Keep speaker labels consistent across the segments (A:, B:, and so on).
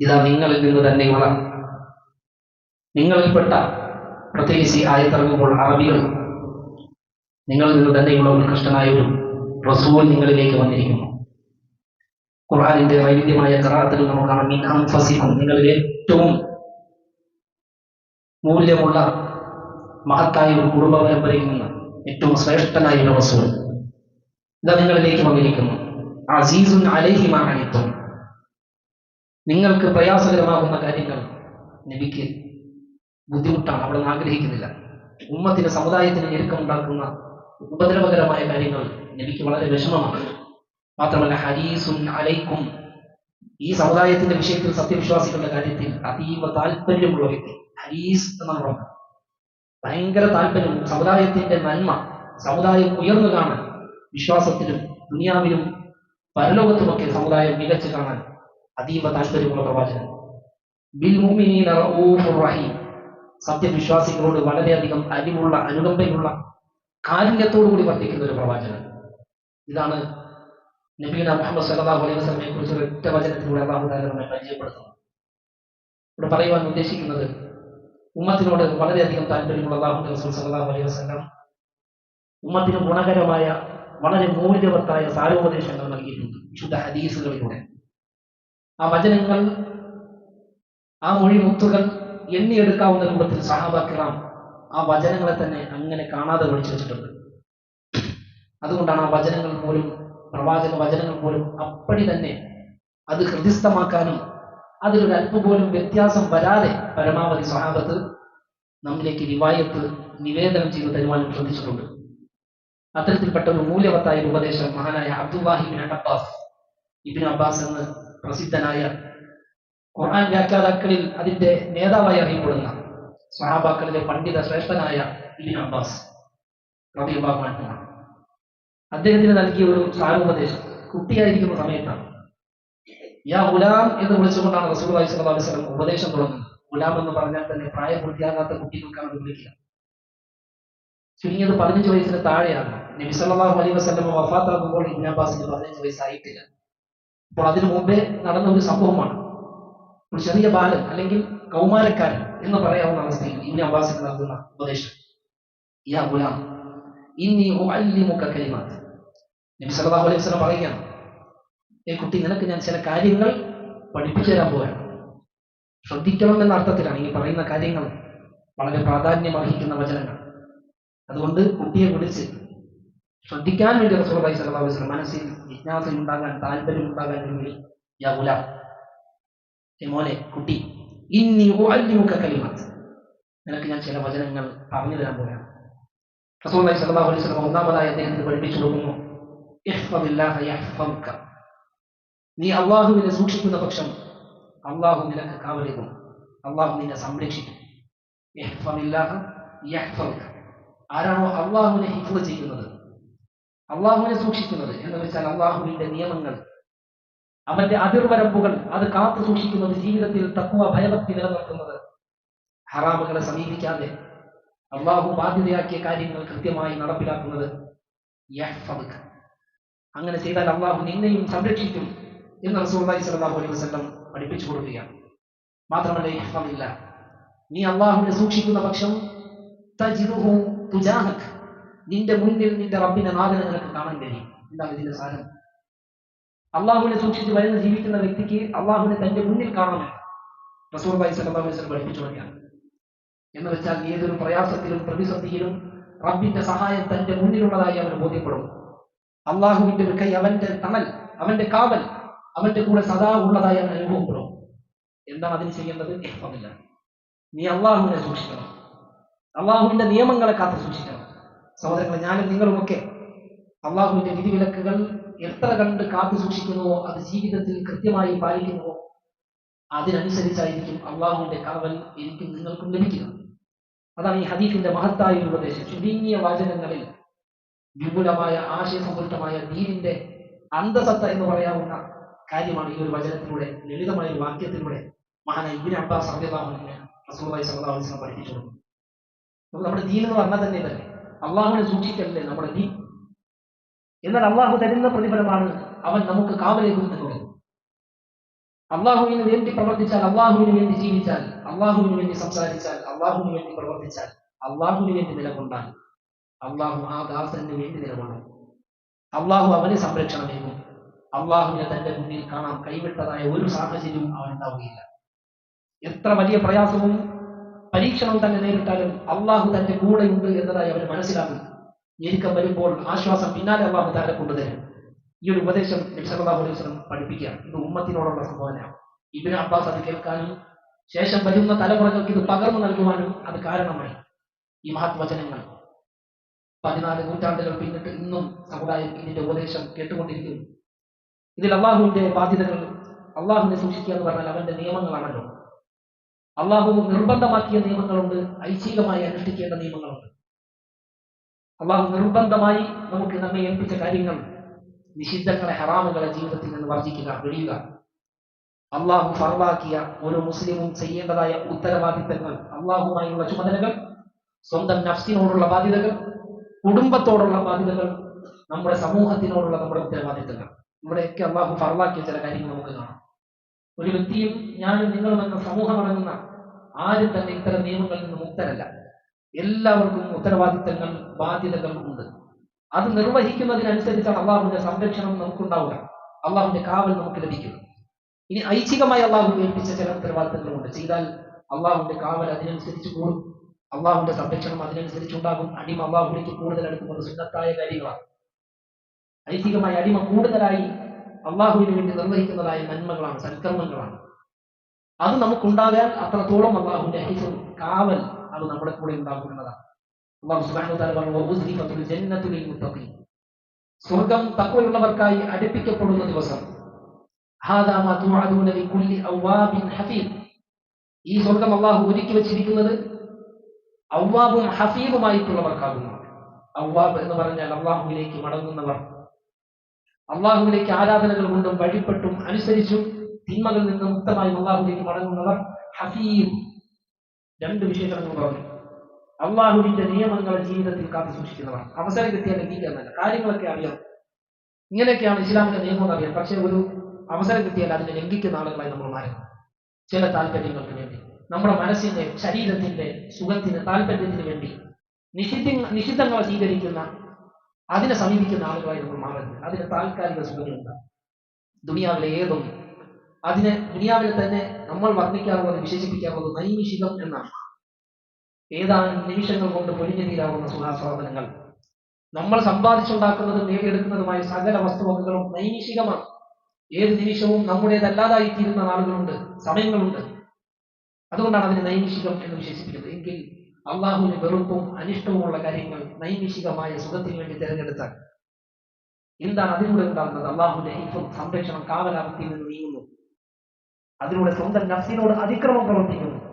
A: ഇതാ നിങ്ങളിൽ നിന്ന് തന്നെയുള്ള നിങ്ങളിൽപ്പെട്ട പ്രത്യേകിച്ച് ആയത്തിറങ്ങുമ്പോൾ അറബികൾ നിങ്ങളിൽ നിന്ന് തന്നെയുള്ള ഉത്കൃഷ്ടനായ ഒരു റസൂൽ നിങ്ങളിലേക്ക് വന്നിരിക്കുന്നു. ഖുർആാനിന്റെ വൈവിധ്യമായ കറാത്തുകൾ നമുക്ക് കാണാം. മിൻ അംഫസിക്കും നിങ്ങളിൽ ഏറ്റവും മൂല്യമുള്ള മഹത്തായ ഒരു കുടുംബ പരമ്പരയിൽ നിന്ന് ഏറ്റവും ശ്രേഷ്ഠനായ ഒരു റസൂൽ. ഇതാ നിങ്ങളിലേക്ക് വന്നിരിക്കുന്നു. അസീസുൻ അലൈഹിമാണിത്വം നിങ്ങൾക്ക് പ്രയാസകരമാകുന്ന കാര്യങ്ങൾ നബിക്ക് ബുദ്ധിമുട്ടാണ്. അവിടെ നിന്ന് ആഗ്രഹിക്കുന്നില്ല. ഉമ്മത്തിന് സമുദായത്തിന് ഞെരുക്കമുണ്ടാക്കുന്ന ഉപദ്രവകരമായ കാര്യങ്ങൾ നബിക്ക് വളരെ വിഷമമാണ്. മാത്രമല്ല ഹരീസുൻ അലൈക്കും. ഈ സമുദായത്തിന്റെ വിഷയത്തിൽ സത്യവിശ്വാസികളുടെ കാര്യത്തിൽ അതീവ താല്പര്യമുള്ള വ്യക്തി. ഹരീസ് എന്നാണ് പറഞ്ഞത് ഭയങ്കര താല്പര്യം. സമുദായത്തിന്റെ നന്മ സമുദായം ഉയർന്നു കാണാൻ വിശ്വാസത്തിലും ദുനിയാവിലും പരലോകത്തുമൊക്കെ സമുദായം മികച്ചു കാണാൻ അതീവ താല്പര്യമുള്ള പ്രവാചകൻ. സത്യവിശ്വാസികളോട് വളരെയധികം അരിവുള്ള അനുകമ്പയുള്ള കാരുണ്യത്തോടു കൂടി വർദ്ധിക്കുന്ന ഒരു പ്രവാചകൻ. ഇതാണ് നബീന മുഹമ്മദ് സല്ലല്ലാഹു അലൈഹി വസല്ലമയെ കുറിച്ച് ഒരൊറ്റ വചനത്തിലൂടെ അള്ളാഹു താല നമ്മെ പരിചയപ്പെടുത്തുന്നു. ഇവിടെ പറയുവാൻ ഉദ്ദേശിക്കുന്നത് ഉമ്മത്തിനോട് വളരെയധികം താല്പര്യമുള്ള അള്ളാഹു റസൂൽ സല്ലല്ലാഹു അലൈഹി വസല്ലം ഉമ്മത്തിന് ഗുണകരമായ വളരെ മൂല്യവത്തായ സാരോപദേശങ്ങൾ നൽകിയിട്ടുണ്ട് വിശുദ്ധ ഹദീസുകളിലൂടെ. ആ വചനങ്ങൾ ആ മൊഴി മുത്തുകൾ എണ്ണിയെടുക്കാവുന്ന രൂപത്തിൽ സഹാബാക്കിറാം ആ വചനങ്ങളെ തന്നെ അങ്ങനെ കാണാതെ വിളിച്ചു വെച്ചിട്ടുണ്ട്. അതുകൊണ്ടാണ് ആ വചനങ്ങൾ പോലും പ്രവാചക വചനങ്ങൾ പോലും അപ്പടി തന്നെ അത് ഹൃദ്യസ്ഥമാക്കാനും അതിലൊരു അല്പം പോലും വ്യത്യാസം വരാതെ പരമാവധി സഹാബത്ത് നമ്മിലേക്ക് റിവായത്ത് നിവേദനം ചെയ്ത് തരുവാനും ശ്രദ്ധിച്ചിട്ടുണ്ട്. അത്തരത്തിൽപ്പെട്ട ഒരു മൂല്യവത്തായ ഉപദേശം മഹാനായ അബ്ദുവാഹിബിൻ അബ്ബാസ് ഇബിൻ അബ്ബാസ് എന്ന് പ്രസിദ്ധനായ ഖുർആൻ വ്യാഖ്യാതാക്കളിൽ അതിന്റെ നേതാവായി അറിയപ്പെടുന്ന സഹാബാക്കളിലെ പണ്ഡിത ശ്രേഷ്ഠനായ ഇബിൻ അബ്ബാസ് അൻഹുമാണ് അദ്ദേഹത്തിന് നൽകിയ ഒരു സാരോപദേശം. കുട്ടിയായിരിക്കുന്ന സമയത്താണ്. യാ ഗുലാം എന്ന് വിളിച്ചുകൊണ്ടാണ് റസൂൽ സ്വലം ഉപദേശം തുടങ്ങുന്നത്. ഗുലാം എന്ന് പറഞ്ഞാൽ തന്നെ പ്രായപൂർത്തിയാകാത്ത കുട്ടികൾക്കാണ് അത് വിളിക്കുക. ചുരുങ്ങിയത് പതിനഞ്ച് വയസ്സിന് താഴെയാണ്. നബി സല്ലല്ലാഹു അലൈഹി വസല്ലം വഫാത്താകുമ്പോൾ ഇബ്നു പതിനഞ്ച് വയസ്സായിട്ടില്ല. അപ്പോൾ അതിനു മുമ്പേ നടന്ന ഒരു സംഭവമാണ്. ഒരു ചെറിയ ബാലൻ അല്ലെങ്കിൽ കൗമാരക്കാരൻ എന്ന് പറയാവുന്ന അവസ്ഥയിൽ ഇബ്നു അബ്ബാസിന് നൽകുന്ന ഉപദേശം. യാ ഗുലാം. ഇന്നി ഉഅല്ലിമുക കലിമാത്ത്. നബി സല്ലല്ലാഹു അലൈഹി വസല്ലം പറയുകയാണ് ഏ കുട്ടി നിനക്ക് ഞാൻ ചില കാര്യങ്ങൾ പഠിപ്പിച്ചു തരാൻ പോവുകയാണ്. ശ്രദ്ധിക്കണം എന്ന അർത്ഥത്തിലാണ് ഈ പറയുന്ന കാര്യങ്ങൾ വളരെ പ്രാധാന്യം അർഹിക്കുന്ന വചനങ്ങൾ. അതുകൊണ്ട് കുട്ടിയെ വിളിച്ച് ശ്രദ്ധിക്കാൻ വേണ്ടി റസൂൽ അലൈഹി വസ്ലം മനസ്സിൽ ജിജ്ഞാസ ഉണ്ടാകാൻ താല്പര്യം ഉണ്ടാകാൻ വേണ്ടി യാ ഗുലാം. മോനെ കുട്ടി ഇന്നി ഉഅല്ലിമുക കലിമാത് നിനക്ക് ഞാൻ ചില വചനങ്ങൾ പറഞ്ഞു തരാൻ പോവുകയാണ്. റസൂൽ സ്വല്ലല്ലാഹു അലൈഹി വസല്ലം ഒന്നാമതായി അദ്ദേഹത്തിന് പഠിപ്പിച്ചു കൊടുക്കുന്നു. നീ അള്ളാഹുവിനെ സൂക്ഷിക്കുന്ന പക്ഷം അള്ളാഹു നിനക്ക് കാവലേക്കും അള്ളാഹു നിന്നെ സംരക്ഷിക്കും. ആരാണോ അള്ളാഹുവിനെ ഹിഫ്ള് ചെയ്യുന്നത്? അള്ളാഹുവിനെ സൂക്ഷിക്കുന്നത് എന്ന് വെച്ചാൽ അള്ളാഹുവിന്റെ നിയമങ്ങൾ അവന്റെ അതിർവരമ്പുകൾ അത് കാത്തു സൂക്ഷിക്കുന്നത് ജീവിതത്തിൽ തക്കുവ ഭയഭക്തി നിലനിർത്തുന്നത് ഹറാമുകളെ സമീപിക്കാതെ അള്ളാഹു ബാധ്യതയാക്കിയ കാര്യങ്ങൾ കൃത്യമായി നടപ്പിലാക്കുന്നത് അങ്ങനെ ചെയ്താൽ അള്ളാഹു നിന്നെയും സംരക്ഷിക്കും എന്ന് റസൂലുള്ളാഹി സലാഹു അലൈഹി വസ്ലം പഠിപ്പിച്ചു കൊടുക്കുകയാണ്. മാത്രമല്ല ഇല്ല. നീ അള്ളാഹുവിനെ സൂക്ഷിക്കുന്ന പക്ഷം തുജാഹക് നിന്റെ മുന്നിൽ നിന്റെ റബ്ബിന്റെ നാഥനെ നിനക്ക് കാണാൻ കഴിയും. എന്താണ് ഇതിന്റെ സാരം? അള്ളാഹുവിനെ സൂക്ഷിച്ച് വരുന്ന ജീവിക്കുന്ന വ്യക്തിക്ക് അള്ളാഹുവിനെ തന്റെ മുന്നിൽ കാണാമെന്ന് റസൂൽ സ്വല്ലല്ലാഹു അലൈഹി വസല്ലം പഠിപ്പിച്ചു കൊടുക്കുകയാണ്. എന്ന് വെച്ചാൽ ഏതൊരു പ്രയാസത്തിലും പ്രതിസന്ധിയിലും റബ്ബിന്റെ സഹായം തന്റെ മുന്നിലുള്ളതായി അവന് ബോധ്യപ്പെടും. അള്ളാഹുവിന്റെ ഒരു കൈ അവന്റെ തണൽ അവന്റെ കാവൽ അവന്റെ കൂടെ സദാ ഉള്ളതായി അവൻ അനുഭവപ്പെടും. എന്താണ് അതിന് ചെയ്യേണ്ടത്? ഇഹ്ഫദില്ല നീ അള്ളാഹുവിനെ സൂക്ഷിക്കണം. അള്ളാഹുവിന്റെ നിയമങ്ങളെ കാത്തു സൂക്ഷിക്കണം. സഹോദരങ്ങളെ ഞാനും നിങ്ങളുമൊക്കെ അള്ളാഹുവിന്റെ വിധിവിലക്കുകൾ എത്ര കണ്ട് കാത്തു സൂക്ഷിക്കുന്നുവോ അത് ജീവിതത്തിൽ കൃത്യമായി പാലിക്കുന്നുവോ അതിനനുസരിച്ചായിരിക്കും അള്ളാഹുവിന്റെ കാവൽ എനിക്കും നിങ്ങൾക്കും ലഭിക്കുക. അതാണ് ഈ ഹദീഫിന്റെ മഹത്തായ ഉപദേശം ചുരുങ്ങിയ വാചകങ്ങളിൽ വിപുലമായ ആശയസമ്പുഷ്ടമായ ദീനിന്റെ അന്തസത്ത എന്ന് പറയാവുന്ന കാര്യമാണ് ഈ ഒരു വചനത്തിലൂടെ ലളിതമായ ഒരു വാക്യത്തിലൂടെ മഹാന ഇബിൻ അബ്ബാസ് സ്വല്ലല്ലാഹു അലൈഹി വസല്ലം പഠിപ്പിച്ചു കൊടുക്കും നമ്മുടെ ദീൻ എന്ന് പറഞ്ഞാൽ തന്നെ തന്നെ അള്ളാഹുവിനെ സൂക്ഷിക്കല്ലേ നമ്മുടെ ദീൻ? എന്നാൽ അള്ളാഹു തരുന്ന പ്രതിഫലമാണ് അവൻ നമുക്ക് കാവലേക്കും എന്നുള്ളത് അള്ളാഹുവിന് വേണ്ടി പ്രവർത്തിച്ചാൽ അള്ളാഹുവിന് വേണ്ടി ജീവിച്ചാൽ അള്ളാഹുവിന് വേണ്ടി സംസാരിച്ചാൽ അള്ളാഹുവിന് വേണ്ടി പ്രവർത്തിച്ചാൽ അള്ളാഹുവിന് വേണ്ടി നിലകൊണ്ടാൽ അള്ളാഹു ആ ദാസന് വേണ്ടി നിലകൊള്ളും അള്ളാഹു സംരക്ഷണം സംരക്ഷണമേകും അള്ളാഹുവിനെ തന്റെ മുന്നിൽ കാണാൻ കൈവിട്ടതായ ഒരു സാഹചര്യവും അവൻ ഉണ്ടാവുകയില്ല. എത്ര വലിയ പ്രയാസവും പരീക്ഷണവും തന്നെ നേരിട്ടാലും അള്ളാഹു തന്റെ കൂടെയുണ്ട് എന്നതായി അവൻ മനസ്സിലാക്കും ഞെരുക്കം വരുമ്പോൾ ആശ്വാസം പിന്നാലെ അള്ളാഹു താരെ. കൊണ്ടുതരും ഈ ഒരു ഉപദേശം നബിസല്ലാഹു പഠിപ്പിക്കുകയാണ് പഠിപ്പിക്കുക. ഇത് ഉമ്മത്തിനോടുള്ള സംബോധനയാണ്. ഇബിന് അബ്ബാസ് അത് കേൾക്കാനും ശേഷം വരുന്ന തലമുറകൾക്ക് ഇത് പകർന്നു നൽകുവാനും അത് കാരണമായി. ഈ മഹത് വചനങ്ങൾ പതിനാല് നൂറ്റാണ്ടുകൾ പിന്നിട്ട് ഇന്നും സമുദായം ഇതിന്റെ ഉപദേശം കേട്ടുകൊണ്ടിരിക്കുന്നു. ഇതിൽ അള്ളാഹുവിന്റെ ബാധ്യതകൾ അള്ളാഹുവിനെ സൂക്ഷിക്കുക എന്ന് പറഞ്ഞാൽ അവന്റെ നിയമങ്ങളാണല്ലോ. അള്ളാഹു നിർബന്ധമാക്കിയ നിയമങ്ങളുണ്ട്. ഐച്ഛികമായി അനുഷ്ഠിക്കേണ്ട നിയമങ്ങളുണ്ട്. അള്ളാഹു നിർബന്ധമായി നമുക്ക് നമ്മെ ഏൽപ്പിച്ച കാര്യങ്ങൾ നിഷിദ്ധങ്ങളെ ഹറാമുകളെ ജീവിതത്തിൽ നിന്ന് വർജിക്കുക വിഴിയുക അള്ളാഹു ഫർവാക്കിയ ഒരു മുസ്ലിമും ചെയ്യേണ്ടതായ ഉത്തരവാദിത്തങ്ങൾ അള്ളാഹുമായുള്ള ചുമതലകൾ സ്വന്തം നഫ്സിനോടുള്ള ബാധ്യതകൾ കുടുംബത്തോടുള്ള ബാധ്യതകൾ നമ്മുടെ സമൂഹത്തിനോടുള്ള നമ്മുടെ ഉത്തരവാദിത്തങ്ങൾ. ഇവിടെയൊക്കെ അള്ളാഹു ഫർവാക്കിയ ചില കാര്യങ്ങൾ നമുക്ക് കാണാം. ഒരു വ്യക്തിയും ഞാനും നിങ്ങളും എന്ന സമൂഹം അടങ്ങുന്ന ആരും തന്നെ ഇത്തരം നിയമങ്ങളിൽ നിന്ന് മുക്തരല്ല. എല്ലാവർക്കും ഉത്തരവാദിത്തങ്ങൾ ബാധ്യതകൾ ഉണ്ട്. അത് നിർവഹിക്കുന്നതിനനുസരിച്ചാണ് അള്ളാഹുവിന്റെ സംരക്ഷണം നമുക്കുണ്ടാവുക. അള്ളാഹുവിന്റെ കാവൽ നമുക്ക് ലഭിക്കും ഇനി ഐച്ഛികമായി അള്ളാഹു ഏൽപ്പിച്ച ചില ഉത്തരവാദിത്തങ്ങളുണ്ട്. ചെയ്താൽ അള്ളാഹുവിന്റെ കാവൽ അതിനനുസരിച്ച് കൂടും. അള്ളാഹുവിന്റെ സംരക്ഷണം അതിനനുസരിച്ച് ഉണ്ടാകും അടിമ അള്ളാഹുവിലേക്ക് കൂടുതൽ അടുക്കുന്നത് സുന്നത്തായ കാര്യങ്ങളാണ്. ഐച്ഛികമായ അടിമ കൂടുതലായി അള്ളാഹുവിന് വേണ്ടി നിർവഹിക്കുന്നതായ നന്മകളാണ് സൽക്കർമ്മങ്ങളാണ്. അത് നമുക്കുണ്ടാകാൻ അത്രത്തോളം അള്ളാഹുവിന്റെ ഹിഫും കാവൽ അത് നമ്മുടെ കൂടെ ഉണ്ടാകും എന്നതാണ്. അള്ളാഹു സുബ്ഹാനഹു വതആല പറഞ്ഞു "വഉസ്രിഫത്തുൽ ജന്നത്തു ലിൽ മുത്തഖീൻ." സ്വർഗം തഖ്വയുള്ളവർക്കായി അടുപ്പിക്കപ്പെടുന്ന ദിവസം. ഹാദാ മാ തുഅദൂന ലികുല്ലി അവ്വാബിൻ ഹഫീദ്. ഈ സ്വർഗം അള്ളാഹു ഒരുക്കി വെച്ചിരിക്കുന്നത് അവ്വാബും ഹഫീദുമായിട്ടുള്ളവർക്കാകുന്നു. അവ്വാബ് എന്ന് പറഞ്ഞാൽ അള്ളാഹുവിലേക്ക് മടങ്ങുന്നവർ. അള്ളാഹുവിലേക്ക് ആരാധനകൾ കൊണ്ടും വഴിപ്പെട്ടും അനുസരിച്ചും തിന്മകളിൽ നിന്ന് മുക്തമായി അള്ളാഹുവിലേക്ക് മടങ്ങുന്നവർ ഹഫീദ്. രണ്ട് വിശേഷങ്ങൾ പറഞ്ഞു. അള്ളാഹുവിന്റെ നിയമങ്ങളെ ജീവിതത്തിൽ കാത്തു സൂക്ഷിക്കുന്നവർ അവസരം കിട്ടിയാൽ ലംഘിക്കാന്നല്ല കാര്യങ്ങളൊക്കെ അറിയാം. ഇങ്ങനെയൊക്കെയാണ് ഇസ്ലാമിന്റെ നിയമം അറിയാം. പക്ഷെ ഒരു അവസരം കിട്ടിയാൽ അതിനെ ലംഘിക്കുന്ന ആളുകളായി നമ്മൾ മാറുന്നു ചില താല്പര്യങ്ങൾക്ക് വേണ്ടി. നമ്മുടെ മനസ്സിന്റെ ശരീരത്തിന്റെ സുഖത്തിന് താല്പര്യത്തിന് വേണ്ടി നിഷിദ്ധ നിഷിദ്ധങ്ങളെ സ്വീകരിക്കുന്ന അതിനെ സമീപിക്കുന്ന ആളുകളായി നമ്മൾ മാറരുത്. അതിന് താൽക്കാലിക സുഖങ്ങളുണ്ട്. ദുനിയാവിലെ ഏതും അതിനെ ദുനിയാവിലെ തന്നെ നമ്മൾ വർണിക്കാറുള്ളത് വിശേഷിപ്പിക്കാറുള്ളത് നൈമിഷികം എന്നാണ്. ഏതാനും നിമിഷങ്ങൾ കൊണ്ട് പൊലിഞ്ഞു തീരാവുന്ന സുഖാസ്വാദനങ്ങൾ നമ്മൾ സമ്പാദിച്ചുണ്ടാക്കുന്നതും നേടിയെടുക്കുന്നതുമായ സകല വസ്തുവകകളും നൈമിഷികമാണ്. ഏത് നിമിഷവും നമ്മുടേതല്ലാതായി തീരുന്ന നാളുകളുണ്ട് സമയങ്ങളുണ്ട്. അതുകൊണ്ടാണ് അതിന് നൈമിഷികം എന്ന് വിശേഷിപ്പിക്കുന്നത്. എങ്കിൽ അള്ളാഹുവിന് വെറുപ്പും അനിഷ്ടവുമുള്ള കാര്യങ്ങൾ നൈമിഷികമായ സുഖത്തിന് വേണ്ടി തിരഞ്ഞെടുത്താൽ എന്താണ് അതിലൂടെ ഉണ്ടാകുന്നത്? അള്ളാഹുവിന്റെ ഹിഫും സംരക്ഷണം കാവലാപത്തിൽ നിന്ന് നീങ്ങുന്നു. അതിലൂടെ സ്വന്തം നഫ്സിനോട് അതിക്രമം പ്രവർത്തിക്കുന്നു.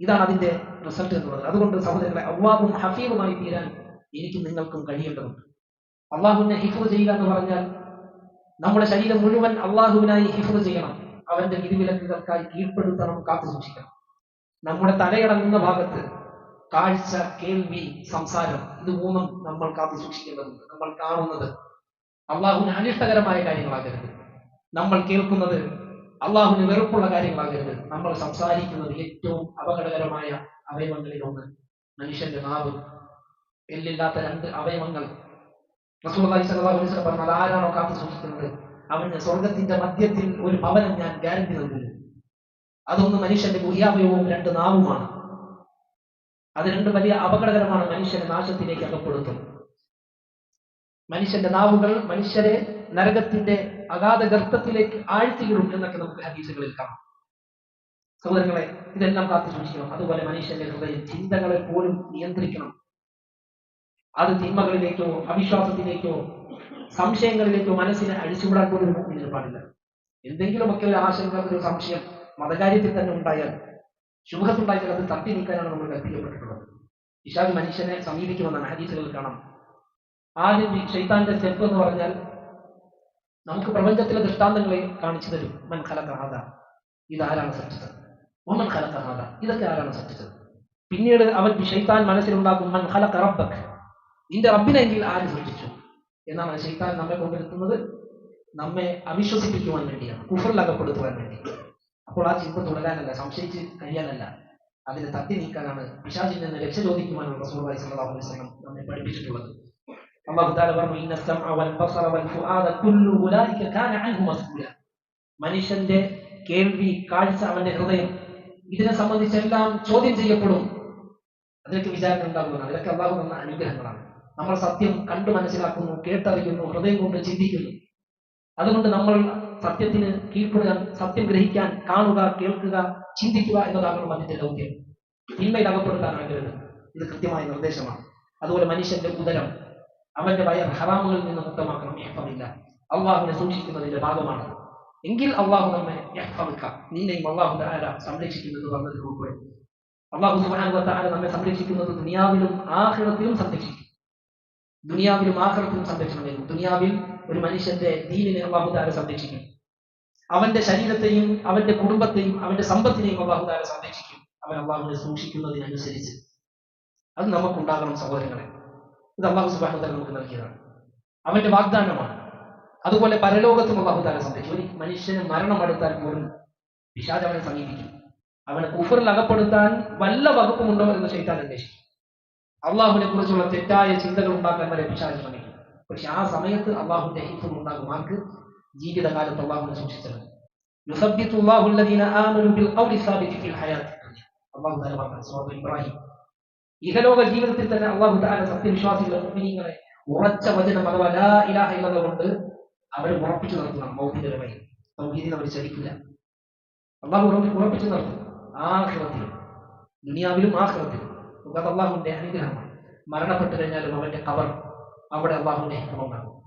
A: ഇതാണ് അതിന്റെ റിസൾട്ട് എന്ന് പറയുന്നത്. അതുകൊണ്ട് സഹോദരങ്ങളെ അവ്വാബും ഹഫീബുമായി തീരാൻ എനിക്ക് നിങ്ങൾക്കും കഴിയേണ്ടതുണ്ട്. അള്ളാഹുവിനെ ഹിഫു ചെയ്യുക എന്ന് പറഞ്ഞാൽ നമ്മുടെ ശരീരം മുഴുവൻ അള്ളാഹുവിനായി ഹിഫു ചെയ്യണം. അവന്റെ വിധിവിലക്കുകൾക്കായി കീഴ്പ്പെടുത്തണം കാത്തു സൂക്ഷിക്കണം. നമ്മുടെ തലയിടങ്ങുന്ന ഭാഗത്ത് കാഴ്ച കേൾവി സംസാരം ഇത് മൂന്നും നമ്മൾ കാത്തു സൂക്ഷിക്കേണ്ടതുണ്ട്. നമ്മൾ കാണുന്നത് അള്ളാഹുവിന് അനിഷ്ടകരമായ കാര്യങ്ങളാകരുത്. നമ്മൾ കേൾക്കുന്നത് അള്ളാഹുവിന് വെറുപ്പുള്ള കാര്യങ്ങളാകരുത് നമ്മൾ സംസാരിക്കുന്നത് ഏറ്റവും അപകടകരമായ അവയവങ്ങളിൽ ഒന്ന് മനുഷ്യന്റെ നാവ്. എല്ലില്ലാത്ത രണ്ട് അവയവങ്ങൾ. പറഞ്ഞാൽ ആരാണോ കാത്തു സൂക്ഷിക്കുന്നത്? അവന് സ്വർഗത്തിന്റെ മധ്യത്തിൽ ഒരു ഭവനം ഞാൻ ഗ്യാരണ്ടി നൽകുന്നു അതൊന്ന് മനുഷ്യന്റെ ഗുഹ്യാവയവവും രണ്ട് നാവുമാണ്. അത് രണ്ട് വലിയ അപകടകരമാണ് മനുഷ്യന്റെ നാശത്തിലേക്ക് അകപ്പെടുത്തും മനുഷ്യന്റെ നാവുകൾ മനുഷ്യരെ നരകത്തിന്റെ അഗാധ ഗർത്തത്തിലേക്ക് ആഴ്ത്തിയിടും എന്നൊക്കെ നമുക്ക് ഹദീസുകളിൽ കാണാം. സഹോദരങ്ങളെ ഇതെല്ലാം കാത്തു സൂക്ഷിക്കണം. അതുപോലെ മനുഷ്യന്റെ ഹൃദയം ചിന്തകളെ പോലും നിയന്ത്രിക്കണം. അത് തിന്മകളിലേക്കോ അവിശ്വാസത്തിലേക്കോ സംശയങ്ങളിലേക്കോ മനസ്സിനെ അഴിച്ചുവിടാൻ പോലും ഇതിന് പാടില്ല എന്തെങ്കിലുമൊക്കെ ഒരു ആശങ്ക ഒരു സംശയം മതകാര്യത്തിൽ തന്നെ ഉണ്ടായാൽ ശുഭത്തുണ്ടായാൽ അത് തട്ടി നീക്കാനാണ് നമ്മൾ കൽപ്പിക്കപ്പെട്ടിട്ടുള്ളത്. ഇഷാദ് മനുഷ്യനെ സമീപിക്കുമെന്നാണ് ഹദീസുകൾ കാണാം. ആദ്യം ഷെയ്ത്താന്റെ സ്റ്റെപ്പ് എന്ന് പറഞ്ഞാൽ നമുക്ക് പ്രപഞ്ചത്തിലെ ദൃഷ്ടാന്തങ്ങളെ കാണിച്ചു തരും മൻ ഖലഖ ഇതാരാണ് സൃഷ്ടിച്ചത്? ഒമൻ ഖലഖ ഇതൊക്കെ ആരാണ് സൃഷ്ടിച്ചത്? പിന്നീട് അവൻ ഷെയ്ത്താൻ മനസ്സിലുണ്ടാക്കും മൻ ഖലഖ റബ്ബക്. നിന്റെ റബ്ബിനെങ്കിൽ ആര് സൃഷ്ടിച്ചു? എന്നാണ് ഷെയ്ത്താൻ നമ്മെ കൊണ്ടിരുത്തുന്നത് നമ്മെ അവിശ്വസിപ്പിക്കുവാൻ വേണ്ടിയാണ് കുഫറിലകപ്പെടുത്തുവാൻ വേണ്ടി അപ്പോൾ ആ ചിന്ത തുടരാനല്ല സംശയിച്ച് കഴിയാനല്ല. അതിനെ തട്ടി നീക്കാനാണ് പിശാചിൽ നിന്ന് രക്ഷ ചോദിക്കുവാനുള്ള അലൈഹി വസല്ലം നമ്മെ പഠിപ്പിച്ചിട്ടുള്ളത്. അല്ലാഹു തആല പറഞ്ഞു ഇന്ന സമഅ വൽ ബസറ വൽ ഫുആദ കുല്ലു ഉലൈക കാന അൻഹു മസ്ഊല മനുഷ്യന്റെ കേൾവി കാഴ്ച അവന്റെ ഹൃദയം ഇതിനെ സംബന്ധിച്ചെല്ലാം ചോദ്യം ചെയ്യപ്പെടും അതിനൊക്കെ വിചാരണ ഉണ്ടാകുന്നതാണ് ഇതൊക്കെ അള്ളാഹു തന്ന അനുഗ്രഹങ്ങളാണ് നമ്മൾ സത്യം കണ്ടു മനസ്സിലാക്കുന്നു കേട്ടറിയുന്നു ഹൃദയം കൊണ്ട് ചിന്തിക്കുന്നു അതുകൊണ്ട് നമ്മൾ സത്യത്തിന് കീഴ്പ്പെടുക സത്യം ഗ്രഹിക്കാൻ കാണുക കേൾക്കുക ചിന്തിക്കുക എന്നതാകണം അതിന്റെ ദൗത്യം തിന്മയിൽ അകപ്പെടുത്താനാകരുത് ഇത് കൃത്യമായ നിർദ്ദേശമാണ് അതുപോലെ മനുഷ്യന്റെ ഉദരം അവന്റെ വയർ ഹറാമുകളിൽ നിന്ന് മുക്തമാക്കണം യഹ്ഫമില്ല അള്ളാഹുവിനെ സൂക്ഷിക്കുന്നതിന്റെ ഭാഗമാണ് എങ്കിൽ അള്ളാഹു നമ്മെ യഹ്ഫമിക്ക നിന്നെയും അള്ളാഹു താര സംരക്ഷിക്കുന്നത് പറഞ്ഞതിൽ ഉൾപ്പെടെ അള്ളാഹു താര നമ്മെ സംരക്ഷിക്കുന്നത് ദുനിയാവിലും ആഖിറത്തിലും സംരക്ഷിക്കും. ദുനിയാവിലും ആഹൃതത്തിലും സംരക്ഷണം നൽകും. ദുനിയാവിൽ ഒരു മനുഷ്യന്റെ ദീനിനെ അള്ളാഹു താര സംരക്ഷിക്കും. അവന്റെ ശരീരത്തെയും അവന്റെ കുടുംബത്തെയും അവന്റെ സമ്പത്തിനെയും അള്ളാഹു താര സംരക്ഷിക്കും. അവൻ അള്ളാഹുവിനെ സൂക്ഷിക്കുന്നതിനനുസരിച്ച്. അത് നമുക്കുണ്ടാകണം സഹോദരങ്ങളെ. ഇത് അള്ളാഹു സുബാഹുദാല നമുക്ക് നൽകിയതാണ്. അവന്റെ വാഗ്ദാനമാണ്. അതുപോലെ പരലോകത്തും അള്ളാഹുദാല സംരക്ഷിച്ചു ഒരു മനുഷ്യന് മരണം അടുത്താൽ പോലും പിശാജ് അവനെ സമീപിക്കും. അവനെ കുഫറിൽ അകപ്പെടുത്താൻ വല്ല വകുപ്പുമുണ്ടോ എന്ന് ശൈത്താൻ അന്വേഷിക്കും. അള്ളാഹുവിനെ കുറിച്ചുള്ള തെറ്റായ ചിന്തകൾ ഉണ്ടാക്കാൻ വരെ പിശാജ് ശ്രമിക്കും. പക്ഷെ ആ സമയത്ത് അള്ളാഹുന്റെ ഹിത്തും ഉണ്ടാകും. ആർക്ക്? ജീവിതകാലത്ത് അള്ളാഹുവിനെ സൂക്ഷിച്ചത് യുസബ്ബിത്തു അള്ളാഹുല്ലദീന ആമനു ബിൽ ഖൗലി സാബിതി ഫിൽ ഹയാത്ത്. അള്ളാഹു തആല പറഞ്ഞു ഇബ്രാഹിം ഇഹലോക ജീവിതത്തിൽ തന്നെ അള്ളാഹു താല സത്യവിശ്വാസികളെ ഉറച്ച വചനം അഥവാ ലാ ഇലാഹ ഇല്ലല്ലാഹ് കൊണ്ട് അവർ ഉറപ്പിച്ചു നിർത്തണം മൗഹിന്റെ വഴി. അവർ ചലിക്കില്ല. അള്ളാഹു ഉറപ്പിച്ചു നിർത്തും ആഹ്റത്തിലും ദുനിയാവിലും ആ അത് അള്ളാഹുവിന്റെ അനുഗ്രഹമാണ്. മരണപ്പെട്ടു കഴിഞ്ഞാലും അവന്റെ കവർ അവിടെ അള്ളാഹുവിന്റെ ഹിതമുണ്ടാകും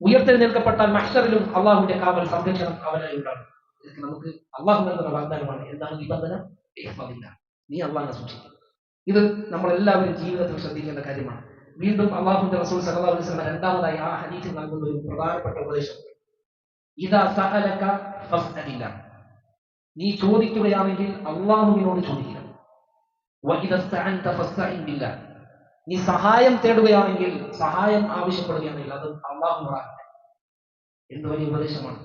A: ഉയർത്തെഴുന്നേൽക്കപ്പെട്ടാൽ മഷറിലും അള്ളാഹുവിന്റെ കാവൽ സംരക്ഷണം അവനായി ഉണ്ടാകും. നമുക്ക് അള്ളാഹു നൽകുന്ന വാഗ്ദാനമാണ്. എന്താണ് നിബന്ധന. നീ അള്ളാഹിനെ സൂക്ഷിക്കും ഇത് നമ്മളെല്ലാവരും ജീവിതത്തിൽ ശ്രദ്ധിക്കേണ്ട കാര്യമാണ്. വീണ്ടും അള്ളാഹുന്റെ റസൂൽ സല്ലല്ലാഹു അലൈഹി വസല്ലം രണ്ടാമതായി ആ ഹദീസിൽ നൽകുന്ന ഒരു പ്രധാനപ്പെട്ട ഉപദേശം. ഇതാ സഅലക നീ ചോദിക്കുകയാണെങ്കിൽ അള്ളാഹുവിനോട് ചോദിക്കുക നീ സഹായം തേടുകയാണെങ്കിൽ സഹായം ആവശ്യപ്പെടുകയാണെങ്കിൽ അത് അള്ളാഹുനോടാകട്ടെ എന്ത് വലിയ ഉപദേശമാണ്.